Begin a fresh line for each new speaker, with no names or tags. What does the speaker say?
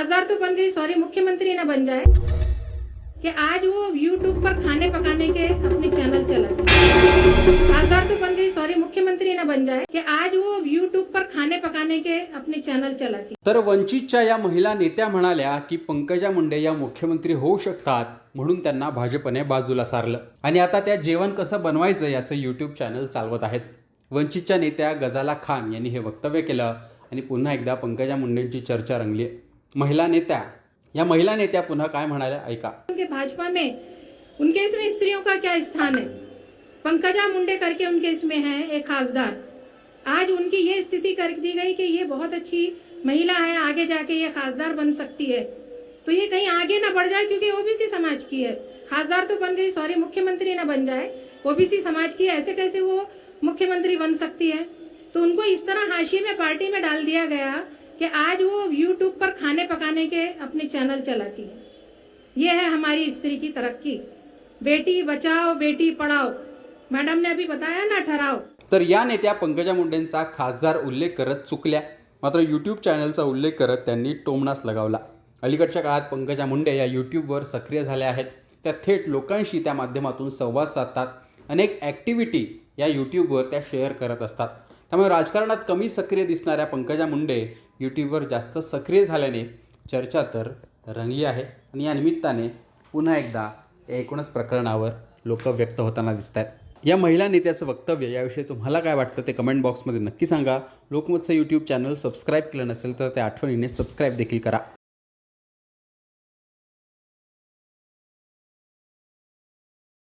खासदार तो बन गई सॉरी मुख्यमंत्री ना बन जाए कि आज वो यूट्यूब पर खाने पकाने के अपने चैनल चलाती खासदार तो बन गई सॉरी मुख्यमंत्री ना बन जाए कि आज वो यूट्यूब पर खाने पकाने के अपने चैनल चलाती
तर वंचितच्या या महिला नेत्या म्हणाल्या की पंकजा मुंडे या मुख्यमंत्री होऊ शकतात म्हणून त्यांना भाजपने बाजूला सारलं. आणि आता त्या जेवण कसं बनवायचं याचं यूट्यूब चॅनल चालवत आहेत. वंचितच्या नेत्या गजाला खान यांनी हे वक्तव्य केलं आणि पुन्हा एकदा पंकजा मुंडेंची चर्चा रंगली महिला नेता या महिला नेत्या पुनः काय म्हणाल्या? ऐका.
उनके भाजपा में, उनके इसमें स्त्रियों का क्या स्थान है? पंकजा मुंडे करके उनके इसमें है एक खासदार। आज उनकी ये स्थिति कर दी गई कि ये बहुत अच्छी महिला है, आगे जाके ये खासदार बन सकती है। तो ये कहीं आगे ना बढ़ जाए, क्योंकि ओबीसी समाज की है। खासदार तो बन गई, सॉरी, मुख्यमंत्री ना बन जाए। ओबीसी समाज की ऐसे कैसे वो मुख्यमंत्री बन सकती है? तो उनको इस तरह हाशिए में, पार्टी में डाल दिया गया कि आज वो यूट्यूब पर खाने पकाने के अपने चैनल चलाती है। ये है हमारी स्त्री की तरक्की। बेटी बचाओ बेटी पढ़ाओ। मैडम ने अभी बताया ना ठराव
तर या नेत्या पंकजा मुंडेंचा खासदार उल्लेख करत चुकल्या. मात्र यूट्यूब चॅनलचा उल्लेख करत त्यांनी टोमणास लगावला. अलीकडच्या काळात पंकजा मुंडे या यूट्यूबवर सक्रिय झाल्या आहेत. त्या थेट लोकांशी त्या माध्यमातून संवाद साधतात. अनेक ॲक्टिव्हिटी या यूट्यूबवर त्या शेअर करत असतात. त्यामुळे राजकारणात कमी सक्रिय दिसणाऱ्या पंकजा मुंडे यूट्यूबवर जास्त सक्रिय झाल्याने चर्चा तर रंगली आहे. आणि या निमित्ताने पुन्हा एकदा एकूणच प्रकरणावर लोक व्यक्त होताना दिसत आहेत या महिला नेत्याचं वक्तव्य याविषयी तुम्हाला काय वाटतं ते कमेंट बॉक्समध्ये नक्की सांगा. लोकमतचं यूट्यूब चॅनल सबस्क्राईब केलं नसेल तर त्या आठवणीने सबस्क्राईब देखील करा.